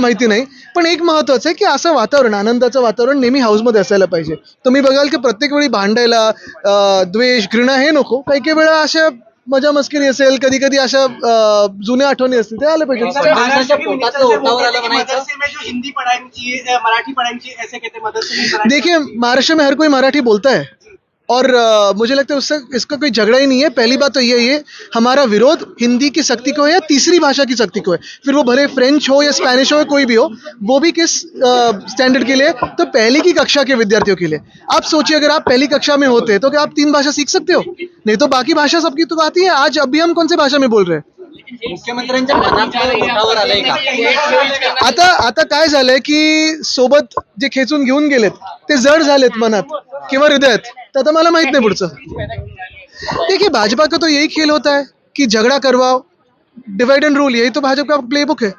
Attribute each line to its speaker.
Speaker 1: माहिती नाही. पण एक महत्वाचं आहे की असं वातावरण आनंदाचं वातावरण नेहमी हाऊसमध्ये असायला पाहिजे. तुम्ही बघाल की प्रत्येक वेळी भांडायला द्वेष घृणा हे नको. काही काही वेळा अशा मजा मस्करी असेल कधी कधी अशा जुन्या आठवणी असतील ते आले पाहिजे.
Speaker 2: हिंदी अ, मराठी मराठी
Speaker 1: देखिए महाराष्ट्र में हर कोई मराठी बोलता है। और अ, मुझे लगता है उससे इसका कोई झगड़ा ही नहीं है। पहली बात तो ये ये हमारा विरोध हिंदी की शक्ति को है या तीसरी भाषा की शक्ति को है। फिर वो भले फ्रेंच हो या स्पेनिश हो या कोई भी हो वो भी किस स्टैंडर्ड के लिए? तो पहली की कक्षा के विद्यार्थियों के लिए। आप सोचिए अगर आप पहली कक्षा में होते तो क्या आप तीन भाषा सीख सकते हो? नहीं तो बाकी भाषा सबकी तो आती है। आज अभी हम कौन से भाषा में बोल रहे हैं?
Speaker 3: मुख्यमंत्र्यांच्या मनातलं का?
Speaker 1: आता आता काय झालंय की सोबत जे खेचून घेऊन गेलेत ते जड झालेत मनात किंवा हृदयात. तर आता मला माहीत नाही पुढचं. देखिए भाजपा का तो यही खेल होता है कि झगड़ा करवाओ डिवाइड एंड रूल यही तो भाजपा का प्ले बुक है